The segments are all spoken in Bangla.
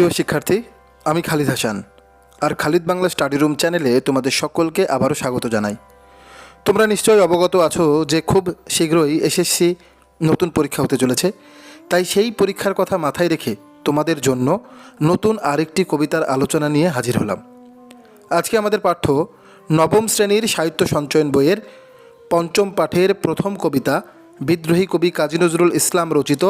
প্রিয় শিক্ষার্থী, আমি খালিদ হাসান। আর খালিদ বাংলা স্টাডি রুম চ্যানেলে তোমাদের সকলকে আবারও স্বাগত জানাই। তোমরা নিশ্চয়ই অবগত আছো যে খুব শীঘ্রই এসএসসি নতুন পরীক্ষা হতে চলেছে। তাই সেই পরীক্ষার কথা মাথায় রেখে তোমাদের জন্য নতুন আরেকটি কবিতার আলোচনা নিয়ে হাজির হলাম। আজকে আমাদের পাঠ্য নবম শ্রেণির সাহিত্য সঞ্চয়ন বইয়ের পঞ্চম পাঠের প্রথম কবিতা বিদ্রোহী কবি কাজী নজরুল ইসলাম রচিত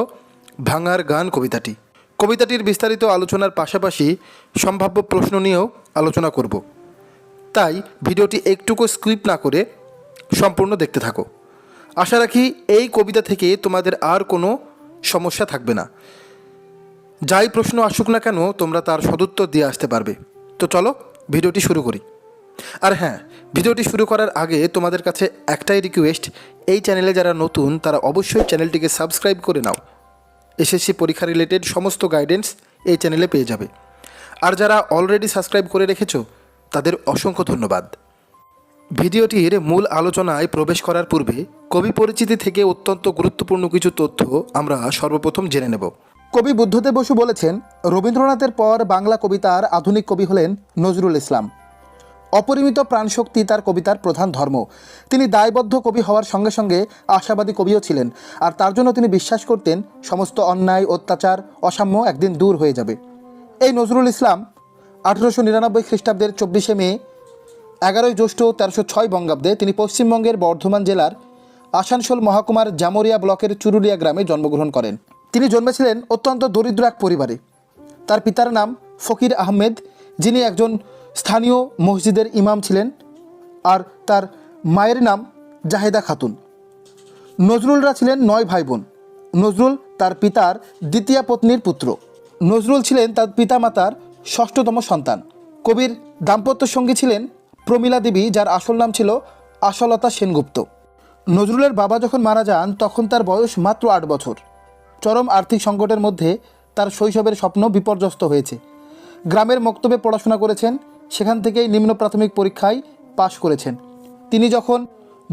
ভাঙার গান কবিতাটি। কবিতাটির বিস্তারিত আলোচনার পাশাপাশি সম্ভাব্য প্রশ্ন নিয়েও আলোচনা করব। তাই ভিডিওটি একটুকু স্ক্রিপ্ট না করে সম্পূর্ণ দেখতে থাকো। আশা রাখি এই কবিতা থেকে তোমাদের আর কোনো সমস্যা থাকবে না। যাই প্রশ্ন আসুক না কেন, তোমরা তার সদুত্তর দিয়ে আসতে পারবে। তো চলো, ভিডিওটি শুরু করি। আর হ্যাঁ ভিডিওটি শুরু করার আগে তোমাদের কাছে একটাই রিকোয়েস্ট এই চ্যানেলে যারা নতুন, তারা অবশ্যই চ্যানেলটিকে সাবস্ক্রাইব করে নাও। এসএসসি পরীক্ষা রিলেটেড সমস্ত গাইডেন্স এই চ্যানেলে পেয়ে যাবে। আর যারা অলরেডি সাবস্ক্রাইব করে রেখেছো, তাদের অসংখ্য ধন্যবাদ। ভিডিওটির মূল আলোচনায় প্রবেশ করার পূর্বে কবি পরিচিতি থেকে অত্যন্ত গুরুত্বপূর্ণ কিছু তথ্য আমরা সর্বপ্রথম জেনে নেব। কবি বুদ্ধদেব বসু বলেছেন, রবীন্দ্রনাথের পর বাংলা কবিতার আধুনিক কবি হলেন নজরুল ইসলাম। অপরিমিত প্রাণশক্তি তার কবিতার প্রধান ধর্ম। তিনি দায়বদ্ধ কবি হওয়ার সঙ্গে সঙ্গে আশাবাদী কবিও ছিলেন, আর তার জন্য তিনি বিশ্বাস করতেন সমস্ত অন্যায়, অত্যাচার, অসাম্য একদিন দূর হয়ে যাবে। এই নজরুল ইসলাম আঠেরোশো নিরানব্বই খ্রিস্টাব্দের চব্বিশে মে, এগারোই জ্যৈষ্ঠ তেরোশো ছয় বঙ্গাব্দে তিনি পশ্চিমবঙ্গের বর্ধমান জেলার আসানসোল মহকুমার জামরিয়া ব্লকের চুরুলিয়া গ্রামে জন্মগ্রহণ করেন। তিনি জন্মেছিলেন অত্যন্ত দরিদ্র এক পরিবারে। তার পিতার নাম ফকির আহমেদ, যিনি একজন স্থানীয় মসজিদের ইমাম ছিলেন আর তার মায়ের নাম জাহেদা খাতুন। নজরুলরা ছিলেন নয় ভাই বোন নজরুল তার পিতার দ্বিতীয় পত্নীর পুত্র। নজরুল ছিলেন তার পিতামাতার ষষ্ঠতম সন্তান। কবির দাম্পত্য সঙ্গী ছিলেন প্রমীলা দেবী, যার আসল নাম ছিল আশলতা সেনগুপ্ত। নজরুলের বাবা যখন মারা যান, তখন তার বয়স মাত্র আট বছর। চরম আর্থিক সংকটের মধ্যে তার শৈশবের স্বপ্ন বিপর্যস্ত হয়েছে। গ্রামের মক্তবে পড়াশোনা করেছেন সেখান থেকেই নিম্ন প্রাথমিক পরীক্ষায় পাশ করেছেন। তিনি যখন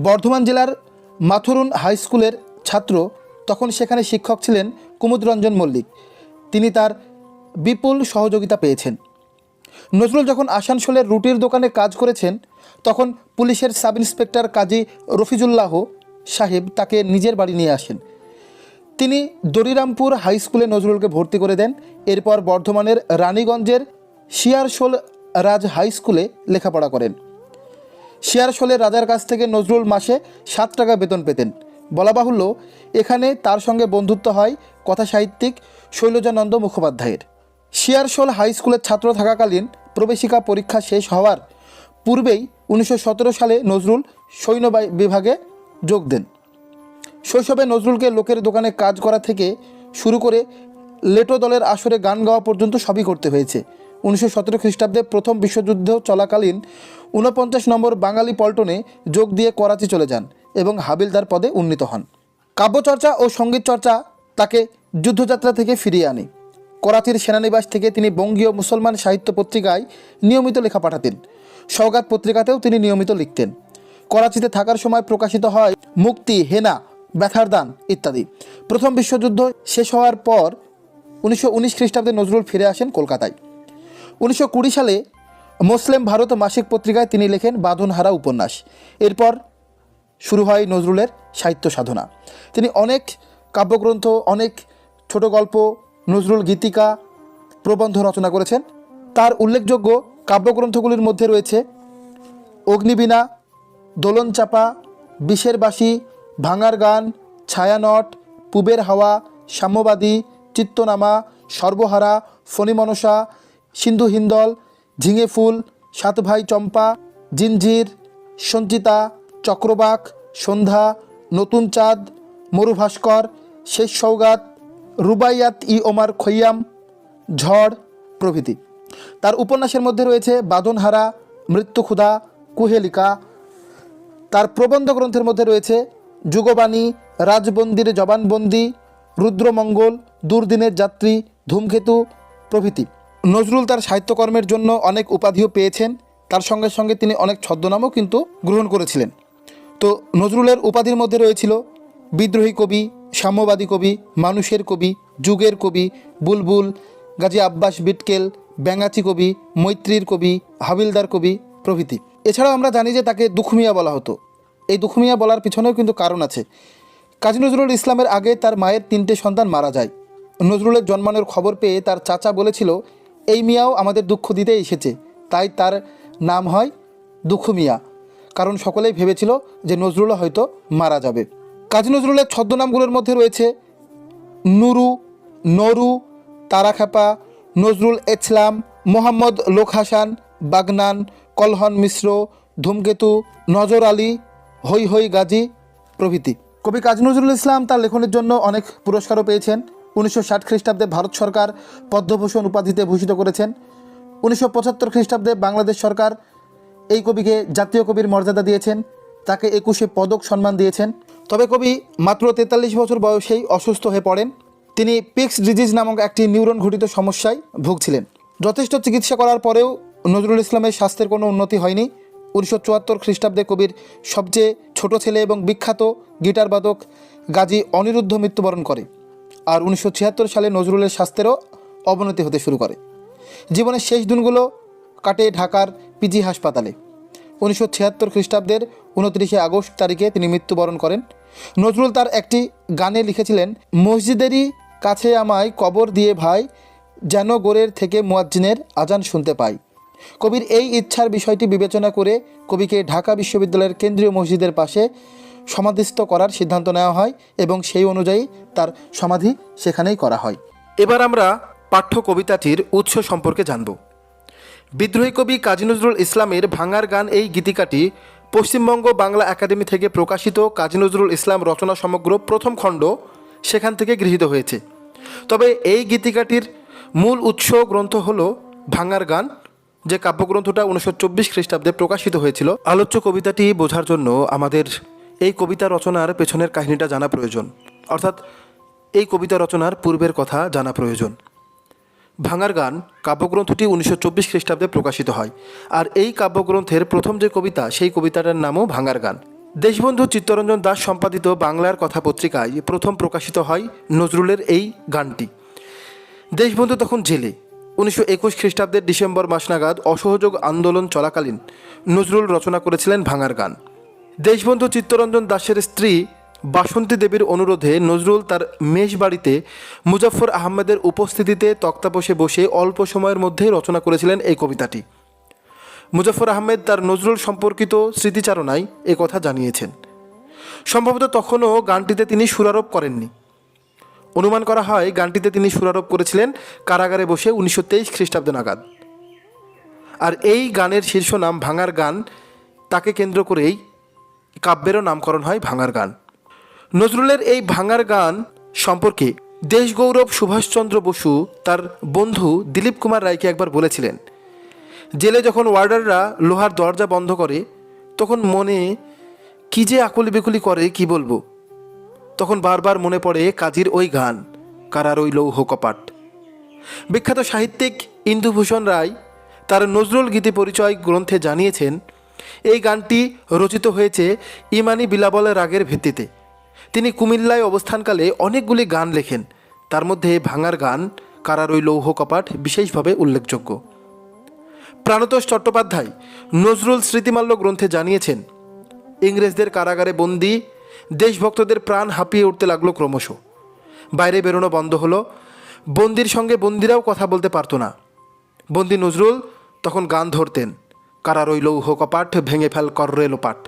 বর্ধমান জেলার মাথুরুন হাই স্কুলের ছাত্র, তখন সেখানে শিক্ষক ছিলেন কুমুদরঞ্জন মল্লিক। তিনি তার বিপুল সহযোগিতা পেয়েছেন। নজরুল যখন আসানসোলের রুটির দোকানে কাজ করেছেন, তখন পুলিশের সাব ইন্সপেক্টর কাজী রফিজুল্লাহ সাহেব তাকে নিজের বাড়ি নিয়ে আসেন। তিনি দরিরামপুর হাই স্কুলে নজরুলকে ভর্তি করে দেন। এরপর বর্ধমানের রানীগঞ্জের শিয়ারশোল রাজ হাই স্কুলে লেখাপড়া করেন। শিয়ারশোলের রাজার কাছ থেকে নজরুল মাসে সাত টাকা বেতন পেতেন। বলা বাহুল্য, এখানে তার সঙ্গে বন্ধুত্ব হয় কথা সাহিত্যিক শৈলজানন্দ মুখোপাধ্যায়ের। শিয়ারশোল হাই স্কুলের ছাত্র থাকাকালীন প্রবেশিকা পরীক্ষা শেষ হওয়ার পূর্বেই উনিশশো সতেরো সালে নজরুল সৈন্য বিভাগে যোগ দেন। শৈশবে নজরুলকে লোকের দোকানে কাজ করা থেকে শুরু করে লেটো দলের আসরে গান গাওয়া পর্যন্ত সবই করতে হয়েছে। উনিশশো সতেরো খ্রিস্টাব্দে প্রথম বিশ্বযুদ্ধ চলাকালীন ঊনপঞ্চাশ নম্বর বাঙালি পল্টনে যোগ দিয়ে করাচি চলে যান এবং হাবিলদার পদে উন্নীত হন। কাব্যচর্চা ও সংগীত চর্চা তাকে যুদ্ধযাত্রা থেকে ফিরিয়ে আনে। করাচির সেনানিবাস থেকে তিনি বঙ্গীয় মুসলমান সাহিত্য পত্রিকায় নিয়মিত লেখা পাঠাতেন। সওগাত পত্রিকাতেও তিনি নিয়মিত লিখতেন। করাচিতে থাকার সময় প্রকাশিত হয় মুক্তি, হেনা ব্যথার দান ইত্যাদি। প্রথম বিশ্বযুদ্ধ শেষ হওয়ার পর উনিশশো উনিশ খ্রিস্টাব্দে নজরুল ফিরে আসেন কলকাতায়। উনিশশো কুড়ি সালে মুসলিম ভারত মাসিক পত্রিকায় তিনি লেখেন বাঁধনহারা উপন্যাস। এরপর শুরু হয় নজরুলের সাহিত্য সাধনা। তিনি অনেক কাব্যগ্রন্থ, অনেক ছোট গল্প, নজরুল গীতিকা, প্রবন্ধ রচনা করেছেন। তার উল্লেখযোগ্য কাব্যগ্রন্থগুলির মধ্যে রয়েছে অগ্নিবীণা, দোলন চাপা, বিষের বাসি ভাঙার গান, ছায়ানট, পুবের হাওয়া, সাম্যবাদী, চিত্তনামা, সর্বহারা, ফণিমনসা সিন্ধু হিন্দল, ঝিঙে ফুল, সাতভাই চম্পা জিঞ্জির সঞ্চিতা, চক্রবাক, সন্ধ্যা, নতুন চাঁদ, মরুভাস্কর, শেষ সৌগাত রুবাইয়াত ই ওমার খৈয়াম, ঝড়, প্রভৃতি। তার উপন্যাসের মধ্যে রয়েছে বাদনহারা মৃত্যুক্ষুধা কুহেলিকা। তার প্রবন্ধ গ্রন্থের মধ্যে রয়েছে যুগবাণী, রাজবন্দির জবানবন্দি, রুদ্রমঙ্গল, দুর্দিনের যাত্রী, ধূমকেতু, প্রভৃতি। নজরুল তার সাহিত্যকর্মের জন্য অনেক উপাধিও পেয়েছেন। তার সঙ্গে সঙ্গে তিনি অনেক ছদ্মনামও কিন্তু গ্রহণ করেছিলেন। তো নজরুলের উপাধির মধ্যে রয়েছিল বিদ্রোহী কবি, সাম্যবাদী কবি, মানুষের কবি, যুগের কবি, বুলবুল, গাজী আব্বাস বিটকেল, ব্যাঙাচি কবি, মৈত্রীর কবি, হাবিলদার কবি প্রভৃতি। এছাড়াও আমরা জানি যে তাকে দুখমিয়া বলা হতো। এই দুখমিয়া বলার পিছনেও কিন্তু কারণ আছে। কাজী নজরুল ইসলামের আগে তার মায়ের তিনটে সন্তান মারা যায়। নজরুলের জন্মানোর খবর পেয়ে তার চাচা বলেছিল এই মিয়াও আমাদের দুঃখ দিতে এসেছে। তাই তার নাম হয় দুঃখ মিয়া। কারণ সকলেই ভেবেছিল যে নজরুলও হয়তো মারা যাবে। কাজী নজরুলের ছদ্মনামগুলোর মধ্যে রয়েছে নুরু, নরু, তারাখাপা, নজরুল ইসলাম, মোহাম্মদ লোক হাসান বাগনান, কলহন মিশ্র, ধূমকেতু, নজর আলী, হৈ হৈ গাজী প্রভৃতি। কবি কাজী নজরুল ইসলাম তার লেখনের জন্য অনেক পুরস্কারও পেয়েছেন। উনিশশো ষাট খ্রিস্টাব্দে ভারত সরকার পদ্মভূষণ উপাধিতে ভূষিত করেছেন। উনিশশো পঁচাত্তর খ্রিস্টাব্দে বাংলাদেশ সরকার এই কবিকে জাতীয় কবির মর্যাদা দিয়েছেন, তাকে একুশে পদক সম্মান দিয়েছেন। তবে কবি মাত্র তেতাল্লিশ বছর বয়সেই অসুস্থ হয়ে পড়েন। তিনি পিক্স ডিজিজ নামক একটি নিউরন ঘটিত সমস্যায় ভুগছিলেন। যথেষ্ট চিকিৎসা করার পরেও নজরুল ইসলামের স্বাস্থ্যের কোনো উন্নতি হয়নি। উনিশশো চুয়াত্তর খ্রিস্টাব্দে কবির সবচেয়ে ছোট ছেলে এবং বিখ্যাত গিটারবাদক গাজী অনিরুদ্ধ মৃত্যুবরণ করে। আর উনিশশো ছিয়াত্তর সালে নজরুলের স্বাস্থ্যেরও অবনতি হতে শুরু করে। জীবনের শেষ দিনগুলো কাটে ঢাকার পিজি হাসপাতালে। উনিশশো ছিয়াত্তর খ্রিস্টাব্দের উনত্রিশে আগস্ট তারিখে তিনি মৃত্যুবরণ করেন। নজরুল তার একটি গানে লিখেছিলেন, মসজিদেরই কাছে আমায় কবর দিয়ে ভাই, যেন গোরের থেকে মুয়াজ্জিনের আজান শুনতে পাই। কবির এই ইচ্ছার বিষয়টি বিবেচনা করে কবিকে ঢাকা বিশ্ববিদ্যালয়ের কেন্দ্রীয় মসজিদের পাশে সমাধিস্থ করার সিদ্ধান্ত নেওয়া হয় এবং সেই অনুযায়ী তার সমাধি সেখানেই করা হয়। এবার আমরা পাঠ্য কবিতাটির উৎস সম্পর্কে জানব। বিদ্রোহী কবি কাজী নজরুল ইসলামের ভাঙার গান এই গীতিকাটি পশ্চিমবঙ্গ বাংলা একাডেমি থেকে প্রকাশিত কাজী নজরুল ইসলাম রচনা সমগ্র প্রথম খণ্ড সেখান থেকে গৃহীত হয়েছে। তবে এই গীতিকাটির মূল উৎস গ্রন্থ হল ভাঙার গান, যে কাব্যগ্রন্থটা উনিশশো চব্বিশ খ্রিস্টাব্দে প্রকাশিত হয়েছিল। আলোচ্য কবিতাটি বোঝার জন্য আমাদের এই কবিতা রচনার পেছনের কাহিনীটা জানা প্রয়োজন। অর্থাৎ এই কবিতা রচনার পূর্বের কথা জানা প্রয়োজন। ভাঙার গান কাব্যগ্রন্থটি উনিশশো চব্বিশ খ্রিস্টাব্দে প্রকাশিত হয়। আর এই কাব্যগ্রন্থের প্রথম যে কবিতা, সেই কবিতাটার নামও ভাঙার গান। দেশবন্ধু চিত্তরঞ্জন দাস সম্পাদিত বাংলার কথা পত্রিকায় প্রথম প্রকাশিত হয় নজরুলের এই গানটি। দেশবন্ধু তখন জেলে। উনিশশো একুশ খ্রিস্টাব্দের ডিসেম্বর মাস নাগাদ অসহযোগ আন্দোলন চলাকালীন নজরুল রচনা করেছিলেন ভাঙার গান। দেশবন্ধু চিত্তরঞ্জন দাসের স্ত্রী বাসন্তী দেবীর অনুরোধে নজরুল তার মেষ বাড়িতে মুজাফর আহমেদের উপস্থিতিতে তক্তাপোষে বসে অল্প সময়ের মধ্যেই রচনা করেছিলেন এই কবিতাটি। মুজাফর আহমেদ তার নজরুল সম্পর্কিত স্মৃতিচারণায় কথা জানিয়েছেন। সম্ভবত তখনও গানটিতে তিনি সুরারোপ করেননি। অনুমান করা হয় গানটিতে তিনি সুরারোপ করেছিলেন কারাগারে বসে উনিশশো তেইশ খ্রিস্টাব্দ নাগাদ। আর এই গানের শীর্ষ নাম ভাঙার গান তাকে কেন্দ্র করেই কাব্যেরও নামকরণ হয় ভাঙার গান। নজরুলের এই ভাঙার গান সম্পর্কে দেশগৌরব সুভাষচন্দ্র বসু তার বন্ধু দিলীপ কুমার রায়কে একবার বলেছিলেন। জেলে যখন ওয়ার্ডাররা লোহার দরজা বন্ধ করে, তখন মনে কি যে আকুলি বিকুলি করে, কি বলব? তখন বারবার মনে পড়ে কাজীর ওই গান, কারার ওই লৌহ কপাট। বিখ্যাত সাহিত্যিক ইন্দুভূষণ রায় তার নজরুল গীতি পরিচয় গ্রন্থে জানিয়েছেন এই গানটি রচিত হয়েছে ইমানি বিলাবল রাগের ভিত্তিতে। তিনি কুমিল্লায় অবস্থানকালে অনেকগুলি গান লেখেন। তার মধ্যে ভাঙার গান কারার ওই লৌহ কপাট বিশেষভাবে উল্লেখযোগ্য। প্রাণতোষ চট্টোপাধ্যায় নজরুল স্মৃতিমাল্য গ্রন্থে জানিয়েছেন, ইংরেজদের কারাগারে বন্দি, দেশভক্তদের প্রাণ হাঁপিয়ে উঠতে লাগল ক্রমশ। বাইরে বেরোনো বন্ধ হলো, বন্দির সঙ্গে বন্দিরাও কথা বলতে পারতো না। বন্দি নজরুল তখন গান ধরতেন। কারার ওই লৌহ কপাট ভেঙে ফেল কররে লোপাট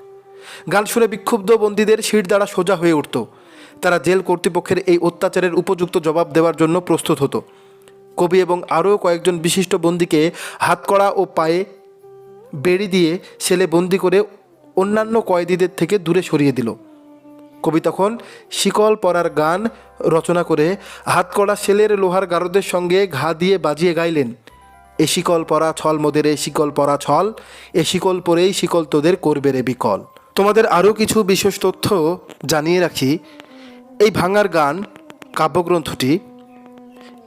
গান শুনে বিক্ষুব্ধ বন্দীদের শির দ্বারা সোজা হয়ে উঠত। তারা জেল কর্তৃপক্ষের এই অত্যাচারের উপযুক্ত জবাব দেওয়ার জন্য প্রস্তুত হতো। কবি এবং আরও কয়েকজন বিশিষ্ট বন্দীকে হাতকড়া ও পায়ে বেড়ি দিয়ে ছেলে বন্দি করে অন্যান্য কয়েদিদের থেকে দূরে সরিয়ে দিল। কবি তখন শিকল পরার গান রচনা করে হাতকড়া ছেলের লোহার গারদের সঙ্গে ঘা দিয়ে বাজিয়ে গাইলেন। এ শিকল পরা ছল মোদের, এ শিকল পরা ছল, এ শিকল পরেই শিকল তোদের করবে রে বিকল। তোমাদের আরও কিছু বিশেষ তথ্য জানিয়ে রাখি। এই ভাঙার গান, কাব্যগ্রন্থটি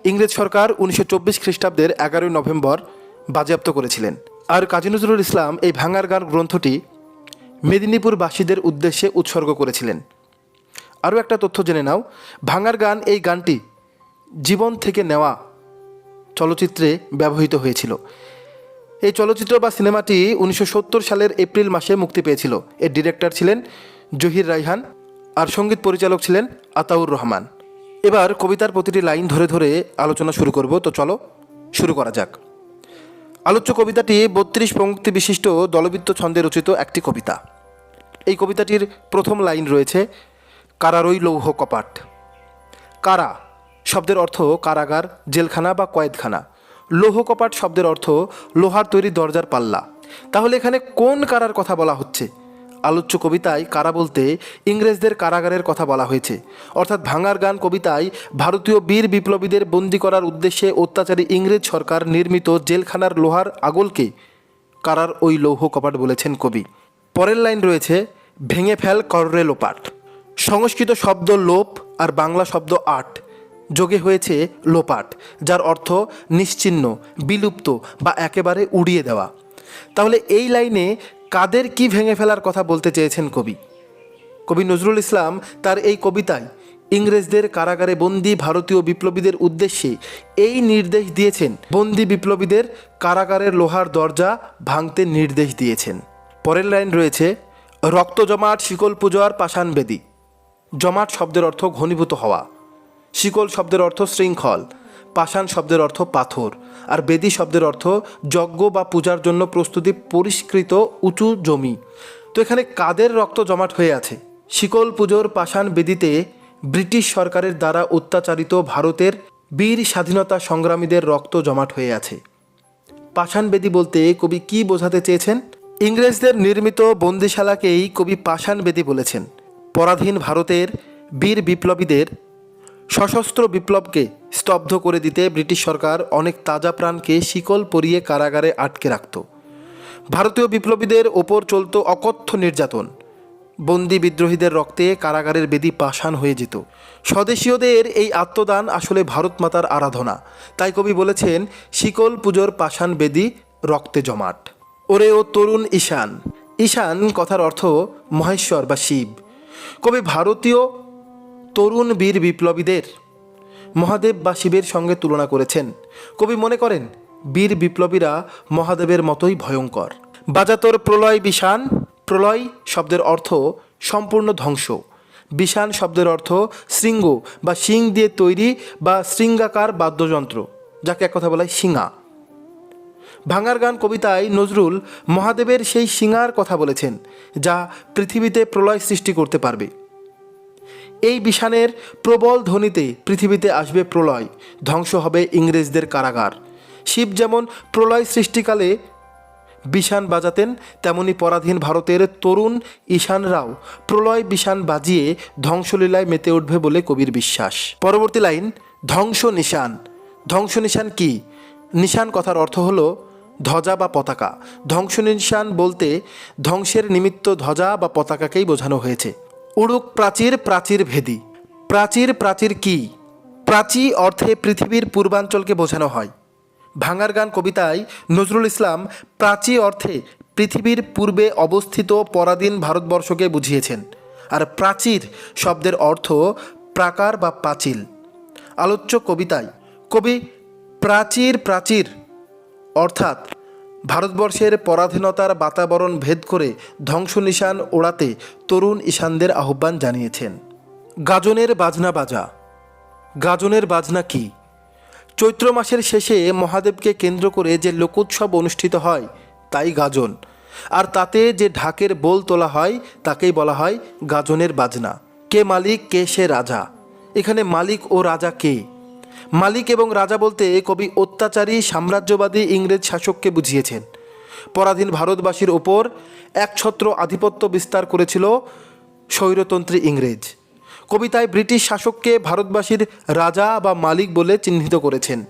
ইংরেজ সরকার উনিশশো চব্বিশ খ্রিস্টাব্দের এগারোই নভেম্বর বাজেয়াপ্ত করেছিলেন। আর কাজী নজরুল ইসলাম এই ভাঙার গান গ্রন্থটি মেদিনীপুরবাসীদের উদ্দেশ্যে উৎসর্গ করেছিলেন। আরও একটা তথ্য জেনে নাও। ভাঙার গান, এই গানটি জীবন থেকে নেওয়া চলচ্চিত্রে ব্যবহৃত হয়েছিল। এই চলচ্চিত্র বা সিনেমাটি উনিশশো সত্তর সালের এপ্রিল মাসে মুক্তি পেয়েছিল। এর ডিরেক্টর ছিলেন জহির রাইহান আর সংগীত পরিচালক ছিলেন আতাউর রহমান। এবার কবিতার প্রতিটি লাইন ধরে ধরে আলোচনা শুরু করব, তো চলো শুরু করা যাক। আলোচ্য কবিতাটি বত্রিশ পঙ্ক্তি বিশিষ্ট দলবৃত্ত ছন্দে রচিত একটি কবিতা। এই কবিতাটির প্রথম লাইন রয়েছে, কারারই লৌহ কপাট। কারা? শব্দের অর্থ কারাগার, জেলখানা বা কয়েদখানা। লৌহ কপাট শব্দের অর্থ লোহার তৈরি দরজার পাল্লা। তাহলে এখানে কোন কারার কথা বলা হচ্ছে? আলোচ্য কবিতায় কারা বলতে ইংরেজদের কারাগারের কথা বলা হয়েছে। অর্থাৎ ভাঙার গান কবিতায় ভারতীয় বীর বিপ্লবীদের বন্দি করার উদ্দেশ্যে অত্যাচারী ইংরেজ সরকার নির্মিত জেলখানার লোহার আগলকে কারার ওই লৌহ কপাট বলেছেন কবি। পরের লাইন রয়েছে, ভেঙে ফেল কররে লোপাট। সংস্কৃত শব্দ লোপ আর বাংলা শব্দ আট। যোগে হয়েছে লোপাট, যার অর্থ নিশ্চিহ্ন, বিলুপ্ত বা একেবারে উড়িয়ে দেওয়া। তাহলে এই লাইনে কাদের কি ভেঙে ফেলার কথা বলতে চেয়েছেন কবি? কবি নজরুল ইসলাম তার এই কবিতায় ইংরেজদের কারাগারে বন্দি ভারতীয় বিপ্লবীদের উদ্দেশ্যে এই নির্দেশ দিয়েছেন, বন্দি বিপ্লবীদের কারাগারের লোহার দরজা ভাঙতে নির্দেশ দিয়েছেন। পরের লাইন রয়েছে, রক্ত জমাট শিকল পূজার পাষাণ বেদী। জমাট শব্দের অর্থ ঘনীভূত হওয়া। শিকল শব্দের অর্থ শৃঙ্খল, পাষাণ শব্দের অর্থ পাথর, আর বেদি শব্দের অর্থ যজ্ঞ বা পূজার জন্য প্রস্তুতি পরিষ্কৃত উঁচু জমি। তো এখানে কাদের রক্ত জমাট হয়ে আছে? শিকল পুজোর পাষাণ বেদিতে ব্রিটিশ সরকারের দ্বারা অত্যাচারিত ভারতের বীর স্বাধীনতা সংগ্রামীদের রক্ত জমাট হয়ে আছে। পাষাণ বেদি বলতে কবি কি বোঝাতে চেয়েছেন? ইংরেজদের নির্মিত বন্দিশালাকেই কবি পাষাণ বেদি বলেছেন। পরাধীন ভারতের বীর বিপ্লবীদের সশস্ত্র বিপ্লবকে স্তব্ধ করে দিতে ব্রিটিশ সরকার অনেক তাজা প্রাণকে শিকল পরিয়ে কারাগারে আটকে রাখত। ভারতীয় বিপ্লবীদের ওপর চলত অকথ্য নির্যাতন। বন্দি বিদ্রোহীদের রক্তে কারাগারের বেদি পাষাণ হয়ে যেত। স্বদেশীয়দের এই আত্মদান আসলে ভারত মাতার আরাধনা। তাই কবি বলেছেন, শিকল পুজোর পাষাণ বেদি রক্তে জমাট। ওরে ও তরুণ ঈশান। ঈশান কথার অর্থ মহেশ্বর বা শিব। কবি ভারতীয় তরুণ বীর বিপ্লবীদের মহাদেব বা শিবের সঙ্গে তুলনা করেছেন। কবি মনে করেন, বীর বিপ্লবীরা মহাদেবের মতোই ভয়ঙ্কর। বাজাতর প্রলয় বিষান, প্রলয় শব্দের অর্থ সম্পূর্ণ ধ্বংস। বিষান শব্দের অর্থ শৃঙ্গ বা শিং দিয়ে তৈরি বা শৃঙ্গাকার বাদ্যযন্ত্র, যাকে এক কথা বলা শিঙা। ভাঙার গান কবিতায় নজরুল মহাদেবের সেই শিঙার কথা বলেছেন, যা পৃথিবীতে প্রলয় সৃষ্টি করতে পারবে। এই বিষানের প্রবল ধ্বনিতে পৃথিবীতে আসবে প্রলয়, ধ্বংস হবে ইংরেজদের কারাগার। শিব যেমন প্রলয় সৃষ্টিকালে বিষান বাজাতেন, তেমনি পরাধীন ভারতের তরুণ ঈশানরাও প্রলয় বিষান বাজিয়ে ধ্বংসলীলায় মেতে উঠবে বলে কবির বিশ্বাস। পরবর্তী লাইন, ধ্বংস নিশান। ধ্বংস নিশান কি? নিশান কথার অর্থ হলো ধ্বজা বা পতাকা। ধ্বংস নিশান বলতে ধ্বংসের নিমিত্ত ধ্বজা বা পতাকাকেই বোঝানো হয়েছে। উড়ুক প্রাচীর প্রাচীর ভেদি। প্রাচীর প্রাচীর কি? প্রাচী অর্থে পৃথিবীর পূর্বাঞ্চলকে বোঝানো হয়। ভাঙার গান কবিতায় নজরুল ইসলাম প্রাচী অর্থে পৃথিবীর পূর্বে অবস্থিত পরাধীন ভারতবর্ষকে বুঝিয়েছেন। আর প্রাচীর শব্দের অর্থ প্রাকার বা পাঁচিল আলোচ্য কবিতায় কবি প্রাচীর প্রাচীর অর্থাৎ ভারতবর্ষের পরাধীনতার বাতাবরণ ভেদ করে ধ্বংস নিশান ওড়াতে তরুণ ঈশানদের আহ্বান জানিয়েছেন। গাজনের বাজনা বাজা। গাজনের বাজনা কি? চৈত্র মাসের শেষে মহাদেবকে কেন্দ্র করে যে লোকোৎসব অনুষ্ঠিত হয়, তাই গাজন। আর তাতে যে ঢাকের বোল তোলা হয়, তাকেই বলা হয় গাজনের বাজনা। কে মালিক, কে সে রাজা? এখানে মালিক ও রাজা কে? মালিক এবং রাজা বলতে কবি অত্যাচারী, সাম্রাজ্যবাদী ইংরেজ শাসককে বুঝিয়েছেন। পরাধীন ভারতবাসীর ওপর একছত্র আধিপত্য বিস্তার করেছিল স্বৈরতন্ত্রী ইংরেজ। কবিতায় ব্রিটিশ শাসককে ভারতবাসীর রাজা বা মালিক বলে চিহ্নিত করেছেন।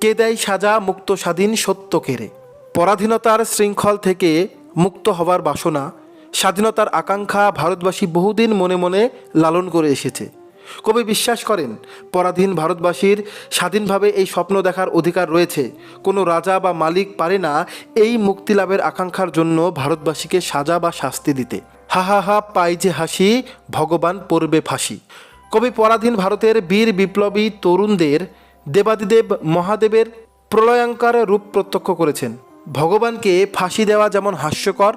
কে দেয় সাজা, মুক্ত স্বাধীন, সত্য কেড়ে পরাধীনতার শৃঙ্খল থেকে মুক্ত হবার বাসনা, স্বাধীনতার আকাঙ্ক্ষা ভারতবাসী বহুদিন মনে মনে লালন করে এসেছে। কবি বিশ্বাস করেন, পরাধীন ভারতবাসীর স্বাধীনভাবে এই স্বপ্ন দেখার অধিকার রয়েছে। কোনো রাজা বা মালিক পারে না এই মুক্তিলাভের আকাঙ্ক্ষার জন্য ভারতবাসীকে সাজা বা শাস্তি দিতে। হা হা হা, পাই যে হাসি, ভগবান পড়বে ফাঁসি। কবি পরাধীন ভারতের বীর বিপ্লবী তরুণদের দেবাদিদেব মহাদেবের প্রলয়ঙ্কার রূপ প্রত্যক্ষ করেছেন। ভগবানকে ফাঁসি দেওয়া যেমন হাস্যকর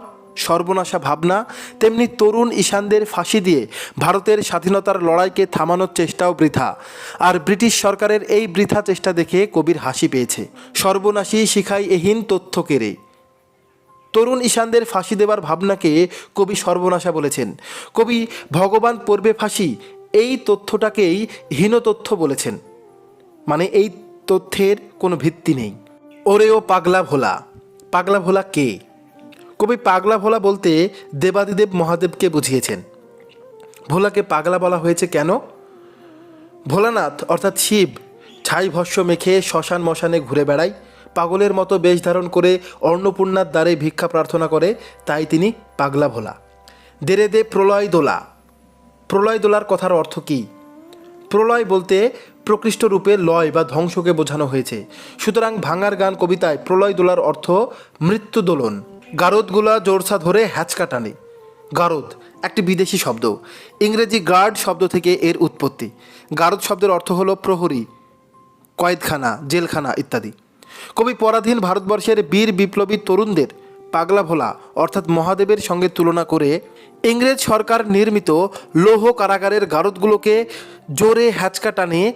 সর্বনাশা ভাবনা, তেমনি তরুণ ঈশানদের ফাঁসি দিয়ে ভারতের স্বাধীনতার লড়াইকে থামানোর চেষ্টাও বৃথা। আর ব্রিটিশ সরকারের এই বৃথা চেষ্টা দেখে কবির হাসি পেয়েছে। সর্বনাশী শিখাই এহীন তথ্য কেড়ে। তরুণ ঈশানদের ফাঁসি দেবার ভাবনাকে কবি সর্বনাশা বলেছেন। কবি, ভগবান পড়বে ফাঁসি, এই তথ্যটাকেই হীন তথ্য বলেছেন। মানে এই তথ্যের কোনো ভিত্তি নেই। ওরে ও পাগলা ভোলা পাগলা ভোলা কে? কবি পাগলা ভোলা বলতে দেবাদিদেব মহাদেবকে বুঝিয়েছেন। ভোলাকে পাগলা বলা হয়েছে কেন? ভোলানাথ, অর্থাৎ শিব, ছাই ভস্য মেখে শ্মশান মশানে ঘুরে বেড়ায়, পাগলের মতো বেশ ধারণ করে অন্নপূর্ণার দ্বারে ভিক্ষা প্রার্থনা করে, তাই তিনি পাগলা ভোলা। দেরে দে প্রলয় দোলা। প্রলয় দোলার কথার অর্থ কী? প্রলয় বলতে প্রকৃষ্ট রূপে লয় বা ধ্বংসকে বোঝানো হয়েছে। সুতরাং ভাঙার গান কবিতায় প্রলয় দোলার অর্থ মৃত্যু দোলন। গারদগুলা জোরসা ধরে হ্যাচকা টানে। গারদ, একটি বিদেশি শব্দ। ইংরেজি গার্ড শব্দ থেকে এর উৎপত্তি। গারদ শব্দের অর্থ হলো প্রহরী, কয়েদখানা, জেলখানা ইত্যাদি। কবি পরাধীন ভারতবর্ষের বীর বিপ্লবী তরুণদের পাগলা ভোলা, অর্থাৎ মহাদেবের সঙ্গে তুলনা করে ইংরেজ সরকার নির্মিত লৌহ কারাগারের গারদগুলোকে জোরে হ্যাচকা টানে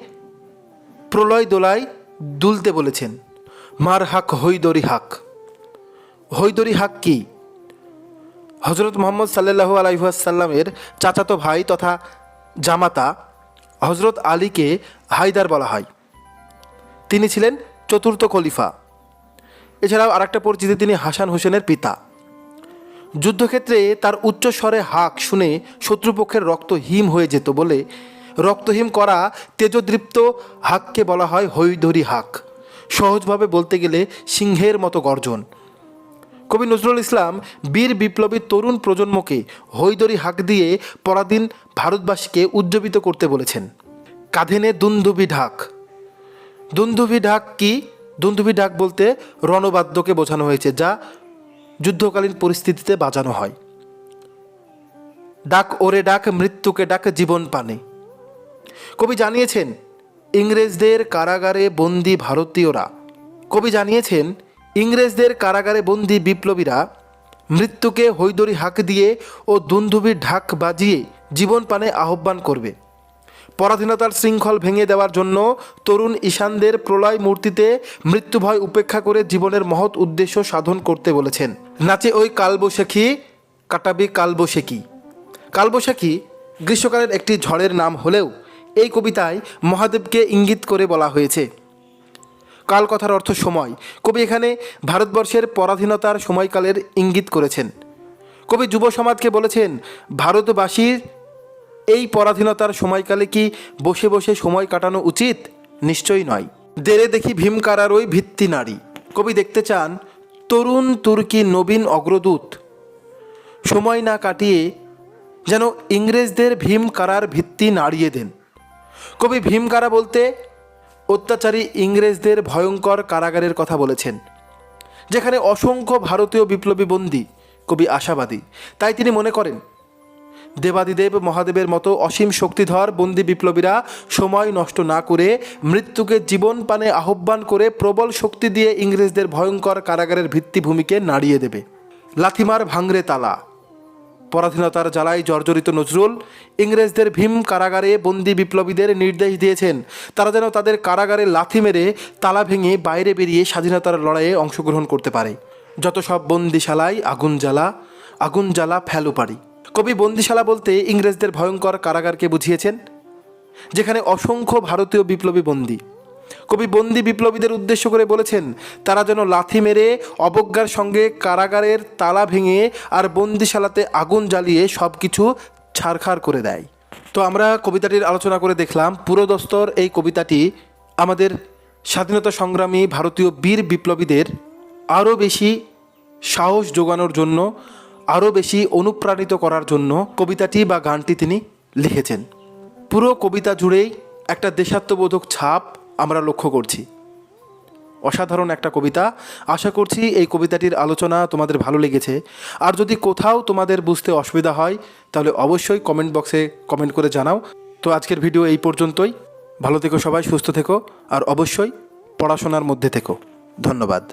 প্রলয় দোলায় দুলতে বলেছেন, মার হাক হৈদরি হাক। হৈদরি হাক কি? হজরত মোহাম্মদ সাল্লাহু আলাইসাল্লামের চাচাতো ভাই তথা জামাতা হজরত আলীকে হায়দার বলা হয়। তিনি ছিলেন চতুর্থ খলিফা। এছাড়াও আরেকটা পরিচিতি তিনি হাসান হোসেনের পিতা। যুদ্ধক্ষেত্রে তার উচ্চস্বরে হাক শুনে শত্রুপক্ষের রক্ত হিম হয়ে যেত বলে রক্তহিম করা তেজদৃপ্ত হাককে বলা হয় হৈধরি হাক। সহজভাবে বলতে গেলে সিংহের মতো গর্জন। কবি নজরুল ইসলাম বীর বিপ্লবী তরুণ প্রজন্মকে হৈদরি হাক দিয়ে পরাধীন ভারতবাসীকে উজ্জীবিত করতে বলেছেন। কাঁধেনে দুন্দুবি ঢাক। দুন্দুভি ঢাক কি? দুন্দুভি ঢাক বলতে রণবাদ্যকে বোঝানো হয়েছে, যা যুদ্ধকালীন পরিস্থিতিতে বাজানো হয়। ডাক ওরে ডাক, মৃত্যুকে ডাক, জীবন পানে। কবি জানিয়েছেন, ইংরেজদের কারাগারে বন্দি ভারতীয়রা। কবি জানিয়েছেন ইংরেজদের কারাগারে বন্দি বিপ্লবীরা মৃত্যুকে হৈদরি হাক দিয়ে ও দুন্দুবির ঢাক বাজিয়ে জীবন পানে আহ্বান করবে। পরাধীনতার শৃঙ্খল ভেঙে দেওয়ার জন্য তরুণ ঈশানদের প্রলয় মূর্তিতে মৃত্যুভয় উপেক্ষা করে জীবনের মহৎ উদ্দেশ্য সাধন করতে বলেছেন। নাচে ওই কালবৈশাখী, কাটাবি কালবৈশাখী। কালবৈশাখী গ্রীষ্মকালের একটি ঝড়ের নাম হলেও এই কবিতায় মহাদেবকে ইঙ্গিত করে বলা হয়েছে। কাল কথার অর্থ সময়। কবি এখানে ভারতবর্ষের পরাধীনতার সময়কালের ইঙ্গিত করেছেন। কবি যুব সমাজকে বলেছেন, ভারতবাসীর এই পরাধীনতার সময়কালে কি বসে বসে সময় কাটানো উচিত? নিশ্চয়ই নয়। দেরে দেখি ভীমকারার ওই ভিত্তি নারী। কবি দেখতে চান, তরুণ তুর্কি নবীন অগ্রদূত, সময় না কাটিয়ে যেন ইংরেজদের ভীমকারার ভিত্তি নাড়িয়ে দেন। কবি ভীমকারা বলতে অত্যাচারী ইংরেজদের ভয়ঙ্কর কারাগারের কথা বলেছেন, যেখানে অসংখ্য ভারতীয় বিপ্লবী বন্দী, কবি আশাবাদী। তাই তিনি মনে করেন, দেবাদিদেব মহাদেবের মতো অসীম শক্তিধর বন্দি বিপ্লবীরা সময় নষ্ট না করে মৃত্যুকে জীবন পানে আহ্বান করে প্রবল শক্তি দিয়ে ইংরেজদের ভয়ঙ্কর কারাগারের ভিত্তিভূমিকে নাড়িয়ে দেবে। লাথিমার ভাঙরে তালা। পরাধীনতার জ্বালায় জর্জরিত নজরুল ইংরেজদের ভীম কারাগারে বন্দি বিপ্লবীদের নির্দেশ দিয়েছেন। তারা যেন তাদের কারাগারে লাথি মেরে তালা ভেঙে বাইরে বেরিয়ে স্বাধীনতার লড়াইয়ে অংশগ্রহণ করতে পারে। যত সব বন্দিশালায় আগুন জ্বালা আগুন জ্বালা ফেলো পারি কবি বন্দিশালা বলতে ইংরেজদের ভয়ঙ্কর কারাগারকে বুঝিয়েছেন, যেখানে অসংখ্য ভারতীয় বিপ্লবী বন্দী। কবি বন্দি বিপ্লবীদের উদ্দেশ্য করে বলেছেন, তারা যেন লাথি মেরে অবজ্ঞার সঙ্গে কারাগারের তালা ভেঙে আর বন্দিশালাতে আগুন জ্বালিয়ে সব কিছু ছাড়খাড় করে দেয়। তো আমরা কবিতাটির আলোচনা করে দেখলাম, পুরোদস্তর এই কবিতাটি আমাদের স্বাধীনতা সংগ্রামী ভারতীয় বীর বিপ্লবীদের আরও বেশি সাহস যোগানোর জন্য, আরও বেশি অনুপ্রাণিত করার জন্য কবিতাটি বা গানটি তিনি লিখেছেন। পুরো কবিতা জুড়েই একটা দেশাত্মবোধক ছাপ আমরা লক্ষ্য করছি। অসাধারণ একটা কবিতা। আশা করছি এই কবিতাটির আলোচনা তোমাদের ভালো লেগেছে। আর যদি কোথাও তোমাদের বুঝতে অসুবিধা হয়, তাহলে অবশ্যই কমেন্ট বক্সে কমেন্ট করে জানাও। তো আজকের ভিডিও এই পর্যন্তই। ভালো থেকো সবাই, সুস্থ থেকো। আর অবশ্যই পড়াশোনার মধ্যে থেকো। ধন্যবাদ।